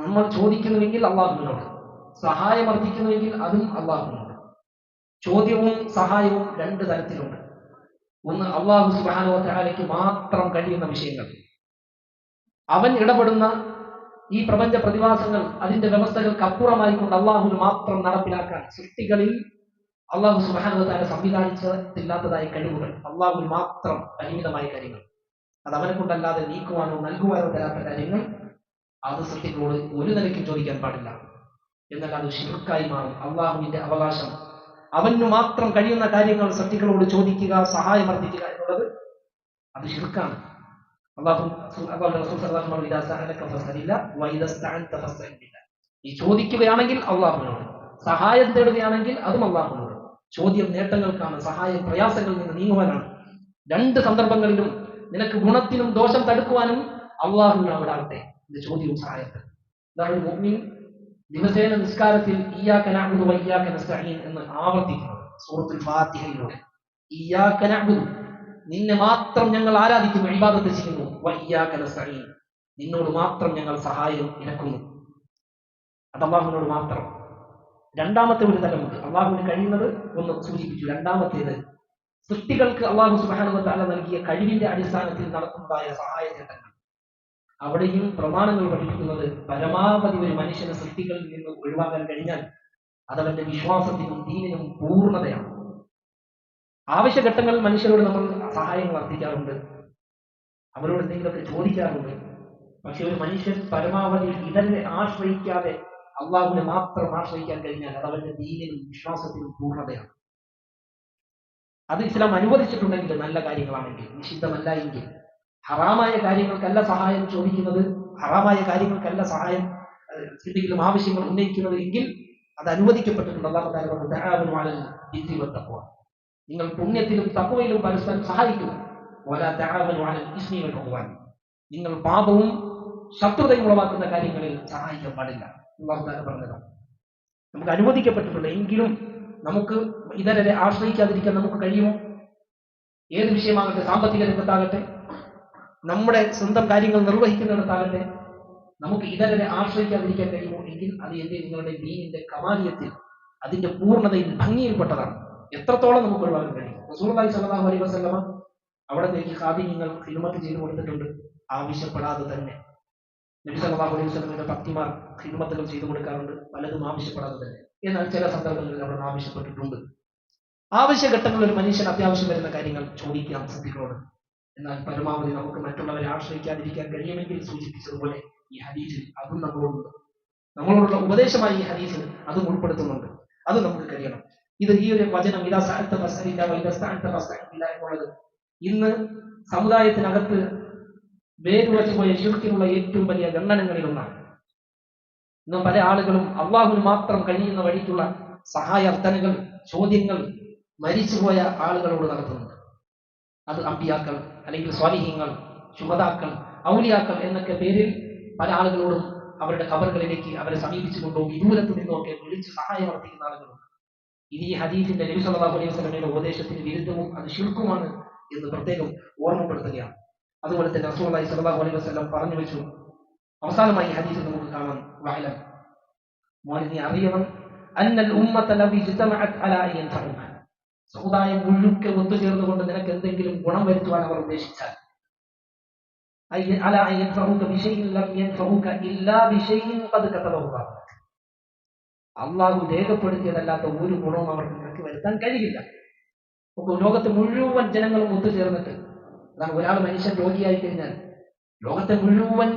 A: നമ്മൾ ചോദിക്കുന്നുവെങ്കിൽ അള്ളാഹുവിനോട്. സഹായം അർത്ഥിക്കുന്നുവെങ്കിൽ അതും അള്ളാഹുവിനോട്. ചോദ്യവും സഹായവും രണ്ട് തരത്തിലുണ്ട്. ഒന്ന് അള്ളാഹു സുബാനുവലയ്ക്ക് മാത്രം കഴിയുന്ന വിഷയങ്ങൾ. അവൻ ഇടപെടുന്ന ഈ പ്രപഞ്ച പ്രതിഭാസങ്ങൾ അതിന്റെ വ്യവസ്ഥകൾക്ക് അപ്പുറമായിക്കൊണ്ട് അള്ളാഹുവിന് മാത്രം നടപ്പിലാക്കാൻ സൃഷ്ടികളിൽ അള്ളാഹു സുബാനുവല സംവിധാനിച്ചിട്ടില്ലാത്തതായ കഴിവുകൾ അള്ളാഹുവിന് മാത്രം പരിമിതമായ കാര്യങ്ങൾ. അത് അവനെ കൊണ്ടല്ലാതെ നീക്കുവാനോ നൽകുവാനോ തരാത്ത കാര്യങ്ങൾ അത് സൃഷ്ടികളോട് ഒരു നിലയ്ക്ക് ചോദിക്കാൻ പാടില്ല. എന്നാൽ അത് ഷിർക്കായി മാറും. അള്ളാഹുവിന്റെ അവകാശം അവന് മാത്രം കഴിയുന്ന കാര്യങ്ങൾ സത്യങ്ങളോട് ചോദിക്കുക സഹായം അർത്ഥിക്കുക എന്നുള്ളത് അത് ഷിർക്കാണ് ഈ ചോദിക്കുകയാണെങ്കിൽ അള്ളാഹുനോട് സഹായം തേടുകയാണെങ്കിൽ അതും അള്ളാഹുനോട് ചോദ്യം നേട്ടങ്ങൾക്കാണ് സഹായം പ്രയാസങ്ങളിൽ നിന്ന് നീങ്ങുവാനാണ്. രണ്ട് സന്ദർഭങ്ങളിലും നിനക്ക് ഗുണത്തിനും ദോഷം തടുക്കുവാനും അള്ളാഹുനാവിടാകട്ടെ ഇത് ചോദ്യവും സഹായത്തിൽ ദിവസേന നിസ്കാരത്തിൽ വ നസ്തഈൻ എന്ന് ആവർത്തിക്കുന്നത് സൂറത്തുൽ ഫാത്തിഹയിലൂടെ. നിന്നെ മാത്രം ഞങ്ങൾ ആരാധിക്കുന്നു ഇബാദത്ത് ചെയ്യുന്നു. വ നസ്തഈൻ നിന്നോട് മാത്രം ഞങ്ങൾ സഹായം ഇറക്കുന്നു. അത് അള്ളാഹുവിനോട് മാത്രം. രണ്ടാമത്തെ ഒരു തലമുണ്ട് അള്ളാഹുവിന് കഴിയുന്നത് ഒന്ന് സൂചിപ്പിച്ചു. രണ്ടാമത്തേത് സൃഷ്ടികൾക്ക് അള്ളാഹു സുബ്ഹാനഹു തആല നൽകിയ കഴിവിന്റെ അടിസ്ഥാനത്തിൽ നടത്തുന്നതായ സഹായചേട്ടങ്ങൾ അവിടെയും പ്രമാണങ്ങൾ പഠിപ്പിക്കുന്നത് പരമാവധി ഒരു മനുഷ്യന് സൃഷ്ടികളിൽ നിന്ന് ഒഴിവാക്കാൻ കഴിഞ്ഞാൽ അതവന്റെ വിശ്വാസത്തിനും ദീനിനും പൂർണതയാണ്. ആവശ്യഘട്ടങ്ങളിൽ മനുഷ്യരോട് നമ്മൾ സഹായങ്ങൾ അർത്ഥിക്കാറുണ്ട് അവരോട് എന്തെങ്കിലുമൊക്കെ ചോദിക്കാറുണ്ട്. പക്ഷെ ഒരു മനുഷ്യൻ പരമാവധി ഇടനെ ആശ്രയിക്കാതെ അള്ളാഹുവിനെ മാത്രം ആശ്രയിക്കാൻ കഴിഞ്ഞാൽ അത് അവന്റെ ദീനിനും വിശ്വാസത്തിനും പൂർണതയാണ്. അത് ഇസ്ലാം അനുവദിച്ചിട്ടുണ്ടെങ്കിൽ നല്ല കാര്യങ്ങളാണെങ്കിൽ നിഷിദ്ധമല്ല എങ്കിൽ ഹറാമായ കാര്യങ്ങൾക്കല്ല സഹായം ചോദിക്കുന്നത് ഹറാമായ കാര്യങ്ങൾക്കല്ല സഹായം എന്തെങ്കിലും ആവശ്യങ്ങൾ ഉന്നയിക്കുന്നത് എങ്കിൽ അത് അനുവദിക്കപ്പെട്ടിട്ടുണ്ട്. അള്ളാഹു താല പറഞ്ഞു, "തആവനു അലൽ ബിർരി നിങ്ങൾ പുണ്യത്തിലും തഖ്വയിലും പരസ്പരം സഹായിക്കുന്നു നിങ്ങൾ പാപവും ശത്രുതയും ഉളവാക്കുന്ന കാര്യങ്ങളിൽ സഹായിക്കാൻ പാടില്ല. അള്ളാഹു പറഞ്ഞതാണ്. നമുക്ക് അനുവദിക്കപ്പെട്ടിട്ടുണ്ട്. എങ്കിലും നമുക്ക് ഇതരെ ആശ്രയിക്കാതിരിക്കാൻ നമുക്ക് കഴിയുമോ? ഏത് വിഷയമാകട്ടെ സാമ്പത്തിക രംഗത്താകട്ടെ നമ്മുടെ സ്വന്തം കാര്യങ്ങൾ നിർവഹിക്കുന്നിടത്താകട്ടെ നമുക്ക് ഇതരനെ ആശ്രയിക്കാതിരിക്കാൻ കഴിയുമോ? എങ്കിൽ അത് എന്റെ നിങ്ങളുടെ ദീനിന്റെ കമാലിയത്തിൽ അതിന്റെ പൂർണതയിൽ ഭംഗിയിൽപ്പെട്ടതാണ്. എത്രത്തോളം നമുക്ക് ഒഴിവാക്കാൻ കഴിയും. റസൂർലായി സലാഹു അലൈ വസല്ലമ ഖാദി നിങ്ങൾ ഹിദ്മത്ത് ചെയ്തു കൊടുത്തിട്ടുണ്ട്. ആവശ്യപ്പെടാതെ തന്നെ. നബി സലാഹു അലൈഹി വസ്ലമിന്റെ ഭക്തിമാർ ഹിദ്മത്തുകൾ ചെയ്തു കൊടുക്കാറുണ്ട്. പലതും ആവശ്യപ്പെടാതെ തന്നെ. എന്നാൽ ചില സന്ദർഭങ്ങളിൽ അവിടെ ആവശ്യപ്പെട്ടിട്ടുണ്ട്. ആവശ്യഘട്ടങ്ങളിൽ ഒരു മനുഷ്യൻ അത്യാവശ്യം വരുന്ന കാര്യങ്ങൾ ചോദിക്കാം സത്യങ്ങളോട് എന്നാൽ പരമാവധി നമുക്ക് മറ്റുള്ളവരെ ആശ്രയിക്കാതിരിക്കാൻ കഴിയുമെങ്കിൽ സൂചിപ്പിച്ചതുപോലെ ഈ ഹദീസിൽ അതും നമ്മളോടുണ്ട് നമ്മളോടുള്ള ഉപദേശമായി ഈ ഹദീസിൽ അതും ഉൾപ്പെടുത്തുന്നുണ്ട്. അത് നമുക്ക് കഴിയണം. ഇത് ഈ ഒരു വചനം ഇതാ സ്ഥാനത്ത് ഫസ്തരില്ല വൈദ സ്ഥാനത്ത് ഫസ്തരില്ല എന്നുള്ളത് ഇന്ന് സമുദായത്തിനകത്ത് വേരുവച്ചു പോയ ശിർക്കിനുള്ള ഏറ്റവും വലിയ ഗണ്ണനങ്ങളിൽ ഒന്നാണ് ഇന്ന് പല ആളുകളും അള്ളാഹുവിന് മാത്രം കഴിയുന്ന വഴിക്കുള്ള സഹായാർത്ഥനകൾ ചോദ്യങ്ങൾ മരിച്ചുപോയ ആളുകളോട് നടത്തുന്നുണ്ട്. അത് അമ്പിയാക്കൾ അല്ലെങ്കിൽ സ്വാലിഹ്യങ്ങൾ ശുഭതാക്കൾ ഔലിയാക്കൾ എന്നൊക്കെ പേരിൽ പല ആളുകളോടും അവരുടെ കബറുകളിലേക്ക് അവരെ സമീപിച്ചു കൊണ്ടോ ദൂരത്തു നിന്നൊക്കെ വിളിച്ച് സഹായം അർത്ഥിക്കുന്ന ആളുകളുണ്ട്. ഇത് ഈ ഹദീഫിന്റെ നബി സല്ലല്ലാഹു അലൈഹി വസല്ലമയുടെ ഉപദേശത്തിന് വിരുദ്ധവും അത് ശിർക്കുമാണ് എന്ന് പ്രത്യേകം ഓർമ്മപ്പെടുത്തുകയാണ്. അതുപോലെ തന്നെ റസൂലുള്ളാഹി സ്വല്ലല്ലാഹു അലൈഹി വസല്ലം പറഞ്ഞു വെച്ചു. അവസാനമായി ഹദീഫ് നമുക്ക് കാണാം. വഅലം. മോനെ നീ അറിയണം അന്നൽ ഉമ്മത ലവി ഇജ്തമഅത് അലാ അൻ സമുദായം മുഴുക്കെ ഒത്തുചേർന്നുകൊണ്ട് നിനക്ക് എന്തെങ്കിലും ഗുണം വരുത്തുവാൻ അവർ ഉദ്ദേശിച്ചാൽ. അള്ളാഹു രേഖപ്പെടുത്തിയതല്ലാത്ത ഒരു ഗുണവും അവർക്ക് നിനക്ക് വരുത്താൻ കഴിയില്ല. ലോകത്തെ മുഴുവൻ ജനങ്ങളും ഒത്തുചേർന്നിട്ട് അതാണ് ഒരാൾ മനുഷ്യൻ രോഗിയായി കഴിഞ്ഞാൽ ലോകത്തെ മുഴുവൻ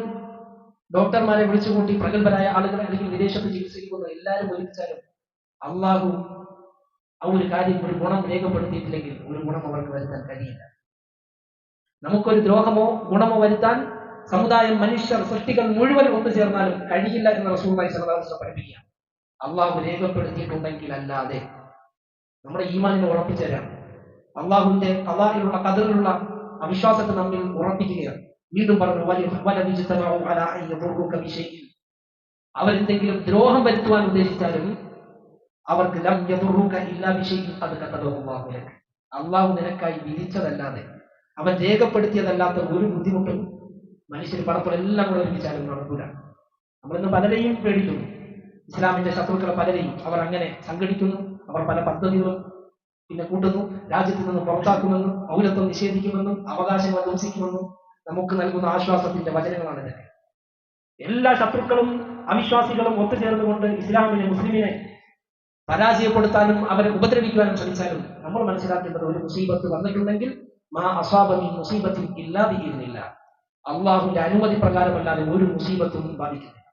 A: ഡോക്ടർമാരെ വിളിച്ചുകൂട്ടി പ്രഗത്ഭരായ ആളുകൾ അല്ലെങ്കിൽ വിദേശത്ത് ചികിത്സിക്കുന്ന എല്ലാവരും ഒരുമിച്ചാലും അള്ളാഹു ആ ഒരു കാര്യം ഒരു ഗുണം രേഖപ്പെടുത്തിയിട്ടില്ലെങ്കിൽ ഒരു ഗുണം അവർക്ക് വരുത്താൻ കഴിയില്ല. നമുക്കൊരു ദ്രോഹമോ ഗുണമോ വരുത്താൻ സമുദായം മനുഷ്യർ സൃഷ്ടികൾ മുഴുവൻ ഒത്തുചേർന്നാലും കഴിയില്ല എന്ന് റസൂമായി സർദാസ് പഠിപ്പിക്കുക അള്ളാഹു രേഖപ്പെടുത്തിയിട്ടുണ്ടെങ്കിൽ അല്ലാതെ നമ്മുടെ ഈമാനിനെ ഉറപ്പിച്ചു തരാം. അള്ളാഹുവിന്റെ കലാറിലുള്ള കതിറിലുള്ള അവിശ്വാസത്തെ നമ്മിൽ ഉറപ്പിക്കുകയാണ്. വീണ്ടും പറഞ്ഞു വലിയ. അവരെന്തെങ്കിലും ദ്രോഹം വരുത്തുവാൻ ഉദ്ദേശിച്ചാലും അവർക്ക് ലം ഇല്ലാ വിഷയം അത് അള്ളാഹു നിനക്കായി വിധിച്ചതല്ലാതെ അവൻ രേഖപ്പെടുത്തിയതല്ലാത്ത ഒരു ബുദ്ധിമുട്ടും മനുഷ്യർ പടപ്പോൾ എല്ലാം കൂടെ ഒരുമിച്ചാലും നടക്കൂല. നമ്മളിന്ന് പലരെയും പേടിക്കുന്നു. ഇസ്ലാമിന്റെ ശത്രുക്കളെ പലരെയും അവർ അങ്ങനെ സംഘടിക്കുന്നു അവർ പല പദ്ധതികളും പിന്നെ കൂട്ടുന്നു രാജ്യത്ത് നിന്ന് പുറത്താക്കുമെന്നും പൗരത്വം നിഷേധിക്കുമെന്നും അവകാശങ്ങൾ ധ്വംസിക്കുമെന്നും നമുക്ക് നൽകുന്ന ആശ്വാസത്തിന്റെ വചനങ്ങളാണ് ഇതൊക്കെ. എല്ലാ ശത്രുക്കളും അവിശ്വാസികളും ഒത്തുചേർന്നുകൊണ്ട് ഇസ്ലാമിനെ മുസ്ലിമിനെ പരാജയപ്പെടുത്താനും അവരെ ഉപദ്രവിക്കുവാനും ശ്രമിച്ചാലും നമ്മൾ മനസ്സിലാക്കേണ്ടത് ഒരു മുസീബത്ത് വന്നിട്ടുണ്ടെങ്കിൽ മാ അസാബമി മുസീബത്തിൽ ഇല്ലാതിരുന്നില്ല അള്ളാഹുവിന്റെ അനുമതി പ്രകാരമല്ലാതെ ഒരു മുസീബത്തും ബാധിക്കുന്നില്ല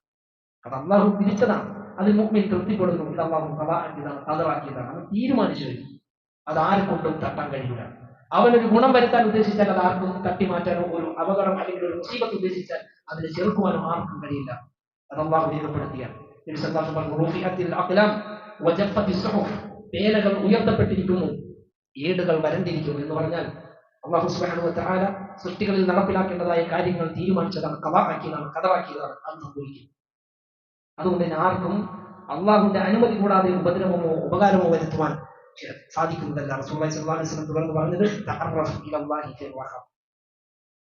A: അത് അള്ളാഹു തിരിച്ചതാണ് അതിൽ മുമ്പിൽ തൃപ്തിപ്പെടുന്നു. അള്ളാഹു കഥാക്കിയതാണ് കഥറാക്കിയതാണ് അത് തീരുമാനിച്ചു കഴിഞ്ഞു. അത് ആരെ കൊണ്ടും തട്ടാൻ കഴിയില്ല. അവനൊരു ഗുണം വരുത്താൻ ഉദ്ദേശിച്ചാൽ അത് ആർക്കും തട്ടി മാറ്റാനോ ഒരു അപകടം അല്ലെങ്കിൽ ഒരു മുസീബത്ത് ഉദ്ദേശിച്ചാൽ അതിനെ ചെറുക്കുവാനോ ആർക്കും കഴിയില്ല. അത് അള്ളാഹു രേഖപ്പെടുത്തിയ പേനകൾ ഉയർത്തപ്പെട്ടിരിക്കുന്നു. ഏടുകൾ വരണ്ടിരിക്കുന്നു എന്ന് പറഞ്ഞാൽ അള്ളാഹു തആല സൃഷ്ടികളിൽ നടപ്പിലാക്കേണ്ടതായ കാര്യങ്ങൾ തീരുമാനിച്ചതാണ്. കഥാക്കിയതാണ് കഥവാക്കിയതാണ് അത് സംഭവിക്കും അതുകൊണ്ട് തന്നെ ആർക്കും അള്ളാഹുവിന്റെ അനുമതി കൂടാതെ ഉപദ്രവമോ ഉപകാരമോ വരുത്തുവാൻ സാധിക്കുന്നതല്ല വസല്ലം തുടർന്ന് പറഞ്ഞത്.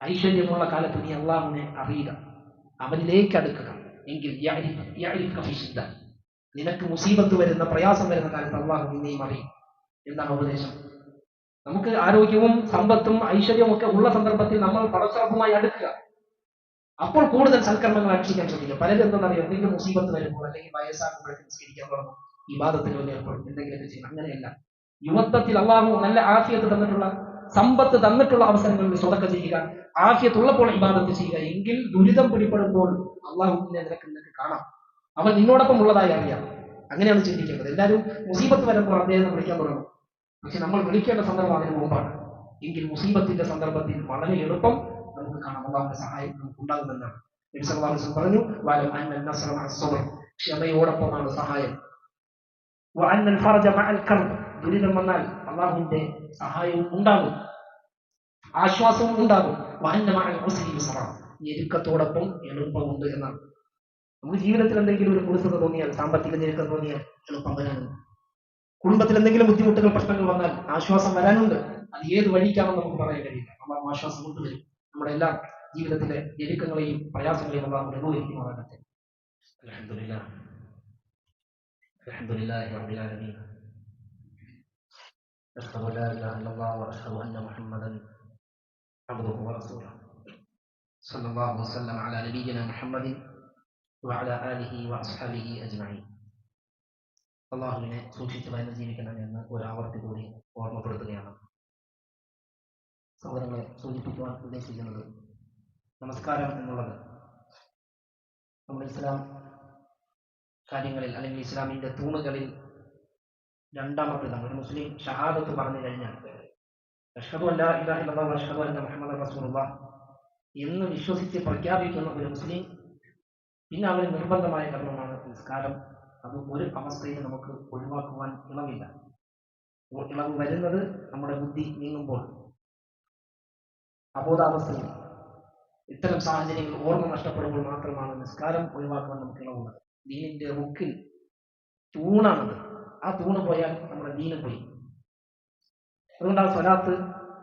A: ഐശ്വര്യമുള്ള കാലത്ത് നീ അള്ളാഹുവിനെ അറിയുക അവനിലേക്ക് അടുക്കുക. എങ്കിൽ നിനക്ക് മുസീബത്ത് വരുന്ന പ്രയാസം വരുന്ന കാലത്ത് അള്ളാഹു നിന്നെയും അറിയും. എന്താണ് ഉപദേശം? നമുക്ക് ആരോഗ്യവും സമ്പത്തും ഐശ്വര്യവും ഒക്കെ ഉള്ള സന്ദർഭത്തിൽ നമ്മൾ പടച്ചുറപ്പുമായി അടുക്കുക. അപ്പോൾ കൂടുതൽ സൽക്കർമ്മങ്ങൾ അനുഷ്ഠിക്കാൻ ശ്രമിക്കുക. പലരും എന്താണെന്നറിയാം എന്തെങ്കിലും മുസീബത്ത് വരുമ്പോൾ അല്ലെങ്കിൽ വയസ്സാകുമ്പോഴേക്ക് നിസ്കരിക്കാൻ തുടങ്ങും. വിവാദത്തിൽ ഏർപ്പെടും. എന്തെങ്കിലുമൊക്കെ ചെയ്യണം അങ്ങനെയല്ല. യുവത്വത്തിൽ അള്ളാഹു നല്ല ആഫിയത്ത് തന്നിട്ടുള്ള സമ്പത്ത് തന്നിട്ടുള്ള അവസരങ്ങളിൽ സ്വതക്ക ചെയ്യുക. ആഫിയത്തുള്ളപ്പോൾ ഇബാദത്ത് ചെയ്യുക. എങ്കിൽ ദുരിതം പിടിപ്പെടുമ്പോൾ അള്ളാഹുവിനെ നിനക്ക് നിനക്ക് കാണാം. അവൻ നിന്നോടൊപ്പം ഉള്ളതായി അറിയാം. അങ്ങനെയാണ് ചിന്തിക്കേണ്ടത്. എല്ലാവരും മുസീബത്ത് വരുമ്പോൾ അദ്ദേഹം വിളിക്കാൻ തുടങ്ങും പക്ഷെ നമ്മൾ വിളിക്കേണ്ട സന്ദർഭം അതിന് മുമ്പാണ്. എങ്കിൽ മുസീബത്തിന്റെ സന്ദർഭത്തിൽ വളരെ എളുപ്പം നമുക്ക് കാണാം. അള്ളാഹുന്റെ സഹായം നമുക്ക് ഉണ്ടാകുമെന്നാണ് പറഞ്ഞു ക്ഷമയോടൊപ്പമാണ് സഹായം. ദുരിതം വന്നാൽ അള്ളാഹുവിന്റെ സഹായവും ഉണ്ടാകും. ആശ്വാസവും ഉണ്ടാകും. ഞെരുക്കത്തോടൊപ്പം എളുപ്പമുണ്ട് എന്നാണ്. നമുക്ക് ജീവിതത്തിൽ എന്തെങ്കിലും ഒരു കുടിശ്ശിക തോന്നിയാൽ സാമ്പത്തിക ഞെരുക്കം തോന്നിയാൽ എളുപ്പം വരാനുണ്ട് കുടുംബത്തിൽ എന്തെങ്കിലും ബുദ്ധിമുട്ടുകൾ പ്രശ്നങ്ങൾ വന്നാൽ ആശ്വാസം വരാനുണ്ട് അത് ഏത് വഴിക്കാണെന്ന് നമുക്ക് പറയാൻ കഴിയില്ല അള്ളാഹു ആശ്വാസം കൊണ്ടുവരും നമ്മുടെ എല്ലാ ജീവിതത്തിലെ ഞെരുക്കങ്ങളെയും പ്രയാസങ്ങളെയും അള്ളാഹു അനുഭവിക്കുമാറാകട്ടെ അൽഹംദുലില്ലാ അൽഹംദുലില്ലാഹി റബ്ബിൽ ആലമീൻ أشهد أن لا إله إلا الله وأشهد أن محمدا عبده ورسوله صلى الله وسلم على نبينا محمد وعلى آله وأصحابه أجمعين അള്ളാഹുവിനെ സൂക്ഷിച്ചു ഭയന്ന് ജീവിക്കണം എന്ന് ഒരാവർത്തി കൂടി ഓർമ്മപ്പെടുത്തുകയാണ് സഹോദരങ്ങളെ സൂചിപ്പിക്കുവാൻ ഉദ്ദേശിക്കുന്നത് നമസ്കാരം എന്നുള്ളത് നമ്മുടെ ഇസ്ലാം കാര്യങ്ങളിൽ അല്ലെങ്കിൽ ഇസ്ലാമിന്റെ തൂണുകളിൽ രണ്ടാമത്തേതാണ് ഒരു മുസ്ലിം ഷഹാദത്ത് പറഞ്ഞു കഴിഞ്ഞാൽ അഷ്ഹദു അല്ലാ ഇലാഹ ഇല്ലല്ലാഹു അഷ്ഹദു അന്ന മുഹമ്മദ് റസൂലുള്ളാഹ് എന്ന് വിശ്വസിച്ച് പ്രഖ്യാപിക്കുന്ന ഒരു മുസ്ലിം പിന്നെ അവന് നിർബന്ധമായ കർമ്മമാണ്. നിസ്കാരം. അത് ഒരു അവസ്ഥയിൽ നമുക്ക് ഒഴിവാക്കുവാൻ ഇളവില്ല. ഇളവ് വരുന്നത് നമ്മുടെ ബുദ്ധി നീങ്ങുമ്പോൾ. അബോധാവസ്ഥയിൽ. ഇത്തരം സാഹചര്യങ്ങൾ ഓർമ്മ നഷ്ടപ്പെടുമ്പോൾ മാത്രമാണ് നിസ്കാരം ഒഴിവാക്കുവാൻ നമുക്ക് ഇളവുള്ളത്. ദീനിന്റെ റുക്കിൽ തൂണാണത്. ആ തൂണ് പോയാൽ നമ്മുടെ ദീന് പോയി. അതുകൊണ്ട് ആ സ്വലാത്ത്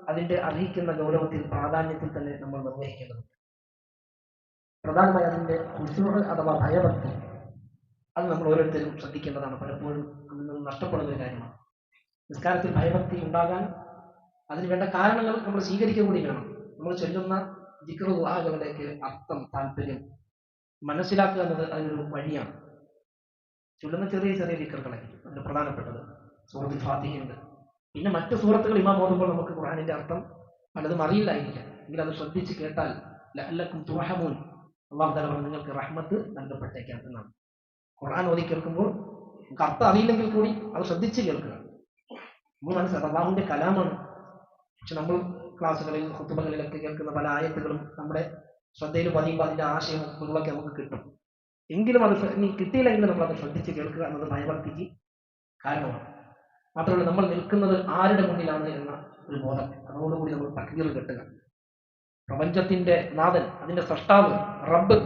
A: അതിന്റെ അർഹിക്കുന്ന ഗൗരവത്തിൽ പ്രാധാന്യത്തിൽ തന്നെ നമ്മൾ നിർവഹിക്കേണ്ടതുണ്ട്. പ്രധാനമായി അതിന്റെ ഹുസൂർ അഥവാ ഭയഭക്തി അത് നമ്മൾ ഓരോരുത്തരും ശ്രദ്ധിക്കേണ്ടതാണ്. പലപ്പോഴും അതിൽ നിന്ന് നഷ്ടപ്പെടുന്ന ഒരു കാര്യമാണ്. നിസ്കാരത്തിൽ ഭയഭക്തി ഉണ്ടാകാൻ അതിന് വേണ്ട കാരണങ്ങൾ നമ്മൾ സ്വീകരിക്കുക കൂടി വേണം. നമ്മൾ ചൊല്ലുന്ന ദുആകളുടെയൊക്കെ അർത്ഥം താല്പര്യം മനസ്സിലാക്കുക എന്നത് അതിനൊരു വഴിയാണ്. ചൊല്ലുന്ന ചെറിയ ചെറിയ ജിക്കറുകളായിരിക്കും അതിന് പ്രധാനപ്പെട്ടത്. സൂറത്തിൽ ഫാത്തിഹയുണ്ട്. പിന്നെ മറ്റു സൂറത്തുകൾ ഇമാം ഓതുമ്പോൾ നമുക്ക് ഖുർആനിന്റെ അർത്ഥം പലതും അറിയില്ലായിരിക്കാം. എങ്കിൽ അത് ശ്രദ്ധിച്ച് കേട്ടാൽ ലഅല്ലക്കും തുറഹമൂൻ അള്ളാഹു താല പറഞ്ഞു നിങ്ങൾക്ക് റഹ്മത്ത് നൽകപ്പെട്ടേക്കാം എന്നാണ്. ഖുർആൻ ഓതി കേൾക്കുമ്പോൾ നമുക്ക് അർത്ഥം അറിയില്ലെങ്കിൽ കൂടി അത് ശ്രദ്ധിച്ച് കേൾക്കുക. നമ്മൾ മനസ്സിലാക്കാം അള്ളാഹുവിന്റെ കലാമാണ്. പക്ഷെ നമ്മൾ ക്ലാസ്സുകളിൽ ഹുത്തുബകളിലൊക്കെ കേൾക്കുന്ന പല ആയത്തുകളും നമ്മുടെ ശ്രദ്ധയിൽ പതിയുമ്പോൾ അതിന്റെ ആശയം ഉള്ളൊക്കെ നമുക്ക് കിട്ടും. എങ്കിലും അത് ഇനി കിട്ടിയില്ലെങ്കിലും നമ്മൾ അത് ശ്രദ്ധിച്ച് കേൾക്കുക എന്നത് ഭയഭക്തിക്ക് കാരണമാണ്. മാത്രമല്ല നമ്മൾ നിൽക്കുന്നത് ആരുടെ മുന്നിലാണ് എന്ന ഒരു ബോധം. അതോടുകൂടി നമ്മൾ തക്കീർ കെട്ടുക. പ്രപഞ്ചത്തിന്റെ നാഥൻ അതിന്റെ സൃഷ്ടാവ് റബ്ബ്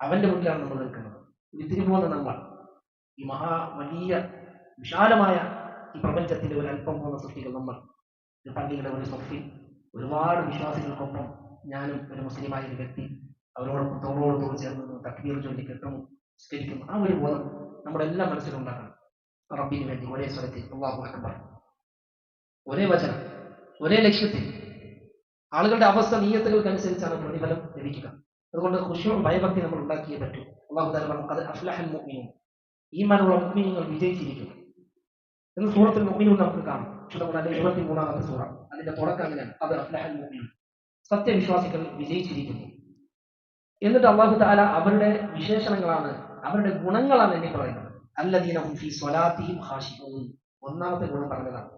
A: അവന്റെ മുന്നിലാണ് നമ്മൾ നിൽക്കുന്നത്. ഇതിരി പോകുന്ന നമ്മൾ ഈ മഹാ വലിയ വിശാലമായ ഈ പ്രപഞ്ചത്തിന്റെ ഒരു അല്പം പോകുന്ന സൃഷ്ടികൾ നമ്മൾ. ഒരു പള്ളിയുടെ ഒരു സഫിൽ ഒരുപാട് വിശ്വാസികൾക്കൊപ്പം ഞാനും ഒരു മുസ്ലിമായ ഒരു വ്യക്തി അവരോടൊപ്പം തോളോട് ചേർന്ന് തക്ബീർ ചൊല്ലി കെട്ടുന്നു സ്കരിക്കുന്നു ആ ഒരു ബോധം നമ്മുടെ എല്ലാം മനസ്സിലുണ്ടാക്കണം റബ്ബിന് വേണ്ടി ഒരേ സ്വരത്തിൽ അക്ബർ. ഒരേ വചനം ഒരേ ലക്ഷ്യത്തിൽ ആളുകളുടെ അവസ്ഥ നീയത്തുകൾക്കനുസരിച്ചാണ് പ്രതിഫലം ലഭിക്കുക. അതുകൊണ്ട് ഖുഷിയും ഭയഭക്തി നമ്മൾ ഉണ്ടാക്കിയേ പറ്റൂ. അള്ളാഹു താല പറഞ്ഞു അത് അഫ്ലഹൽ മുഅ്മിനൂൻ. ഈമാനുള്ള മുഅ്മിനീങ്ങൾ വിജയിച്ചിരിക്കുന്നു എന്ന് സൂറത്തിൽ മുഅ്മിനൂൻ നമുക്ക് കാണാം. വിശുദ്ധ എഴുപത്തി മൂന്നാമത്തെ സൂറ. അതിന്റെ തുടക്കം അങ്ങനെയാണ്. അത് അഫ്ലഹൽ മുഅ്മിനൂൻ. സത്യവിശ്വാസികൾ വിജയിച്ചിരിക്കുന്നു. എന്നിട്ട് അള്ളാഹു താല അവരുടെ വിശേഷണങ്ങളാണ് അവരുടെ ഗുണങ്ങളാണ് എന്നെ പറയുന്നത്. അല്ലദീനഹും ഫി സ്വലാത്തിഹിം ഖാശിഊൻ ഒന്നാമത്തെ ഗുണം പറഞ്ഞതാണ്.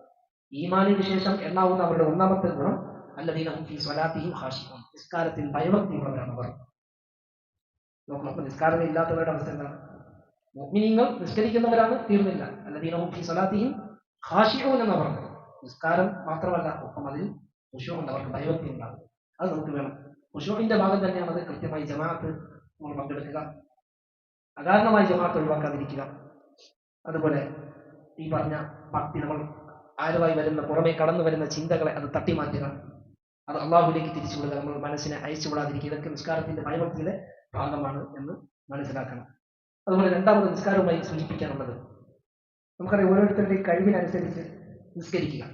A: ഈമാനിന് ശേഷം എണ്ണാവുന്ന അവരുടെ ഒന്നാമത്തെ ഗുണം നിസ്കാരത്തിൽ ഭയഭക്തിയുള്ളവരാണ് നോക്കണം നിസ്കാരം ഇല്ലാത്തവരുടെ അവസ്ഥ എന്താണ് മുഅ്മിനീങ്ങൾ നിസ്കരിക്കുന്നവരാണ് തീർന്നില്ല. അല്ലദീനഹും ഫി സ്വലാത്തിയും ഖാശിഊൻ എന്ന് പറഞ്ഞത്. നിസ്കാരം മാത്രമല്ല ഒപ്പം അതിൽ ഖുശൂഉണ്ട് അവർക്ക് ഭയഭക്തി ഉണ്ടാകും. അത് നമുക്ക് വേണം. ഖുശൂഇന്റെ ഭാഗം തന്നെയാണ് അത് കൃത്യമായി ജമാഅത്ത് നമ്മൾ പങ്കെടുക്കുക. അകാരണമായി ജമാഅത്ത് ഒഴിവാക്കാതിരിക്കുക. അതുപോലെ ഈ പറഞ്ഞ ഭക്തി നമ്മൾ ആരുമായി വരുന്ന പുറമെ കടന്നു വരുന്ന ചിന്തകളെ അത് തട്ടിമാറ്റുക. അത് അള്ളാഹുലേക്ക് തിരിച്ചു വിടുക നമ്മൾ മനസ്സിനെ അയച്ചു വിടാതിരിക്കുക. ഇതൊക്കെ നിസ്കാരത്തിന്റെ ഭയഭക്തിയുടെ ഭാഗമാണ് എന്ന് മനസ്സിലാക്കണം. അതുപോലെ രണ്ടാമത് നിസ്കാരവുമായി സൂചിപ്പിക്കാനുള്ളത്. നമുക്കറിയാം ഓരോരുത്തരുടെ കഴിവിനനുസരിച്ച് നിസ്കരിക്കുക.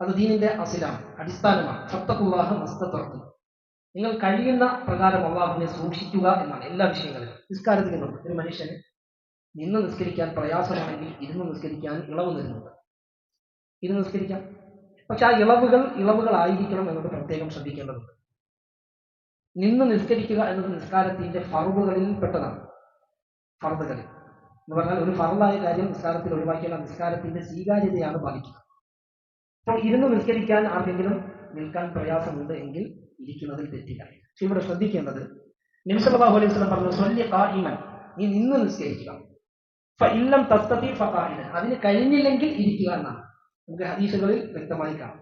A: അത് ദീനിന്റെ അസിലാണ് അടിസ്ഥാനമാണ്. ഫത്തഖുല്ലാഹ മസ്തത്വം നിങ്ങൾ കഴിയുന്ന പ്രകാരം അള്ളാഹുവിനെ സൂക്ഷിക്കുക എന്നാണ് എല്ലാ വിഷയങ്ങളിലും. നിസ്കാരത്തിൽ നിന്നും ഒരു മനുഷ്യന് നിന്ന് നിസ്കരിക്കാൻ പ്രയാസമാണെങ്കിൽ ഇരുന്ന് നിസ്കരിക്കാൻ ഇളവ് തരുന്നുണ്ട്. ഇരുന്ന് നിസ്കരിക്കാം. പക്ഷെ ആ ഇളവുകൾ ഇളവുകളായിരിക്കണം എന്നത് പ്രത്യേകം ശ്രദ്ധിക്കേണ്ടതുണ്ട്. നിന്ന് നിസ്കരിക്കുക എന്നത് നിസ്കാരത്തിന്റെ ഫറുകളിൽ പെട്ടതാണ്. ഫറുകളിൽ എന്ന് പറഞ്ഞാൽ ഒരു ഫറലായ കാര്യം നിസ്കാരത്തിൽ ഒഴിവാക്കിയാൽ നിസ്കാരത്തിന്റെ സ്വീകാര്യതയാണ് പാലിക്കുക അപ്പോൾ ഇരുന്ന് നിസ്കരിക്കാൻ ആർക്കെങ്കിലും നിൽക്കാൻ പ്രയാസമുണ്ട് എങ്കിൽ ഇരിക്കുന്നതിൽ തെറ്റില്ല. പക്ഷെ ഇവിടെ ശ്രദ്ധിക്കേണ്ടത് നിമിഷല്ലാഹു അലൈഹി സ്വലം പറഞ്ഞു നീ നിന്ന് നിസ്കരിക്കുക. ഇല്ലം തസ്തതി ഫഖായിദൻ അതിന് കഴിഞ്ഞില്ലെങ്കിൽ ഇരിക്കുക എന്നാണ്. നമുക്ക് ഹദീസുകളിൽ വ്യക്തമായി കാണാം.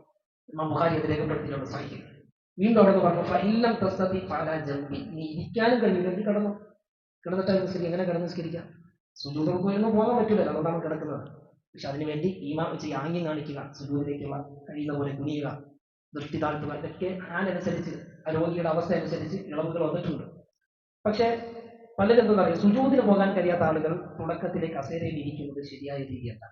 A: ഇമാം ബുഖാരി അത് രേഖപ്പെടുത്തിയിട്ടുണ്ട് സഹിഹ് വീണ്ടും അവിടെ പറഞ്ഞു ഫൈലം തസ്തതി ഫല ജംബി. നീ ഇരിക്കാനും കഴിയില്ലെങ്കിൽ കിടന്നു? കിടന്നിട്ട് നിസ്കരിക്കുക എങ്ങനെ കിടന്ന് നിസ്കരിക്കാം? സുജൂതർക്ക് വരുമ്പോൾ പോകാൻ പറ്റില്ലല്ലോ അതുകൊണ്ടാണ് കിടക്കുന്നത്. പക്ഷെ അതിനുവേണ്ടി ഈമാ വെച്ച് ആംഗ്യം കാണിക്കുക സുജൂതിലേക്കുള്ള കഴിയുന്ന പോലെ കുനിയുക ദൃഷ്ടി താഴ്ത്തുക ഇതൊക്കെ ആനനുസരിച്ച് ആ രോഗിയുടെ അവസ്ഥ അനുസരിച്ച് ഇളവുകൾ വന്നിട്ടുണ്ട്. പക്ഷേ പലരും എന്താ പറയുക സുജൂതിന് പോകാൻ കഴിയാത്ത ആളുകൾ തുടക്കത്തിലേക്ക് അസേരയിൽ ഇരിക്കുന്നത് ശരിയായ രീതിയല്ല.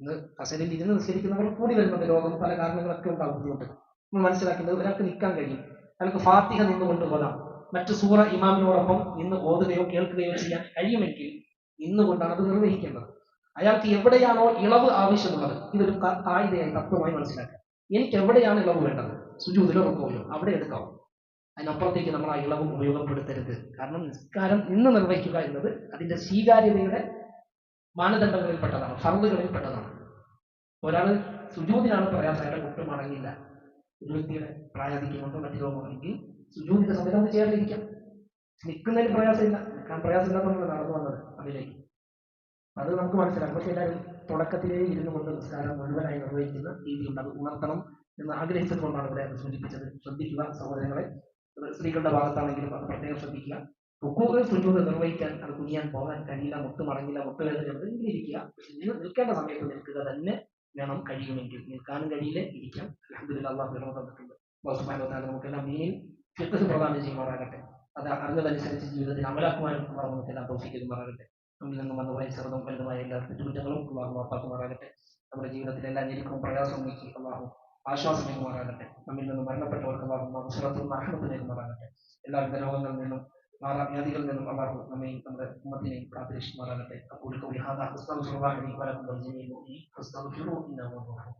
A: ഇന്ന് കസേരയിൽ ഇരുന്ന് നിസ്കരിക്കുന്നവർ കൂടി വരുന്നുണ്ട്. രോഗം പല കാരണങ്ങളൊക്കെ ഉണ്ടാകുന്നുണ്ട് നമ്മൾ മനസ്സിലാക്കുന്നത് ഒരാൾക്ക് നിൽക്കാൻ കഴിയും. അയാൾക്ക് ഫാത്തിഹ നിന്ന് ഓതാം. മറ്റു സൂറ ഇമാമിനോടൊപ്പം നിന്ന് ഓതുകയോ കേൾക്കുകയോ ചെയ്യാൻ കഴിയുമെങ്കിൽ നിന്നുകൊണ്ടാണ് അത് നിർവഹിക്കേണ്ടത്. അയാൾക്ക് എവിടെയാണോ ഇളവ് ആവശ്യമുള്ളത് ഇതൊരു കായികയായി തത്വമായി മനസ്സിലാക്കുക എനിക്ക് എവിടെയാണ് ഇളവ് വേണ്ടത്? സുജൂതിലോ റുക്കോയിലോ അവിടെ എടുക്കാം. അതിനപ്പുറത്തേക്ക് നമ്മൾ ആ ഇളവ് ഉപയോഗപ്പെടുത്തരുത്. കാരണം നിസ്കാരം ഇന്ന് നിർവഹിക്കുക എന്നത് അതിന്റെ സ്വീകാര്യതയുടെ മാനദണ്ഡങ്ങളിൽപ്പെട്ടതാണ് ഫർദുകളിൽപ്പെട്ടതാണ് ഒരാൾ സുജൂതിനാണ് പ്രയാസം അയാളുടെ മുട്ടും മടങ്ങിയില്ല. ഒരു വ്യക്തിയുടെ പ്രായാധിക്യം കൊണ്ടോ മറ്റു രോഗമാണെങ്കിൽ സുജൂതിന്റെ സമയത്ത് നമുക്ക് ചെയ്യാതിരിക്കാം നിൽക്കുന്നതിന് പ്രയാസമില്ല. നിൽക്കാൻ പ്രയാസമില്ലാത്തതുകൊണ്ട് നടന്നു വന്നത് അതിലേക്ക് അത് നമുക്ക് മനസ്സിലാക്കാം. പക്ഷെ എല്ലാവരും തുടക്കത്തിലേ ഇരുന്നു കൊണ്ട് നിസ്കാരം മുഴുവനായി നിർവഹിക്കുന്ന രീതിയുണ്ട് അത് ഉണർത്തണം എന്ന് ആഗ്രഹിച്ചത് കൊണ്ടാണ് ഇവിടെ സൂചിപ്പിച്ചത്. ശ്രദ്ധിക്കുക സഹോദരങ്ങളെ. സ്ത്രീകളുടെ ഭാഗത്താണെങ്കിലും അത് പ്രത്യേകം ശ്രദ്ധിക്കുക. റുക്കൂകൾ സുജൂത് നിർവഹിക്കാൻ അത് കുനിയാൻ പോകാൻ കഴിയില്ല മുട്ട് മടങ്ങില്ല മുട്ട് വേദന എങ്കിൽ ഇരിക്കുക. പക്ഷെ നിങ്ങൾ നിൽക്കേണ്ട സമയത്ത് നിൽക്കുക തന്നെ വേണം കഴിയുമെങ്കിൽ. നിൽക്കാനും കഴിയില്ല ഇരിക്കാം. അലഹദില്ല നമുക്കെല്ലാം ദീനിൽ ഫിഖ്ഹ് പ്രദാനം ചെയ്യുമാറാകട്ടെ. അത് അറിഞ്ഞതനുസരിച്ച് ജീവിതത്തിൽ അമലാക്കുവാനും അള്ളാഹ് നമുക്കെല്ലാം തൗഫീഖ് നമ്മിൽ നിന്നും വന്നുപോയ ചെറുതും വലുതുമായ എല്ലാ തെറ്റുകുറ്റങ്ങളും അള്ളാഹു ഉറപ്പാക്കുമാറാകട്ടെ നമ്മുടെ ജീവിതത്തിലെ എല്ലാ ഞെരുക്കവും പ്രയാസവും നീക്കി അള്ളാഹു ആശ്വാസം നൽകുമാറാകട്ടെ നമ്മിൽ നിന്ന് മരണപ്പെട്ടവർക്ക് അള്ളാഹു മഹസുറത്തും അർഹമത്ത് നൽകുമാറാകട്ടെ എല്ലാവിധ രോഗങ്ങളിൽ നിന്നും ورحمتك لنا الله نمين أمتنا برادرش مرانتك أقول قولي هذا أستغفر الله لي ولكم والجميع المؤمنين فاستغفروه إنه هو الغفور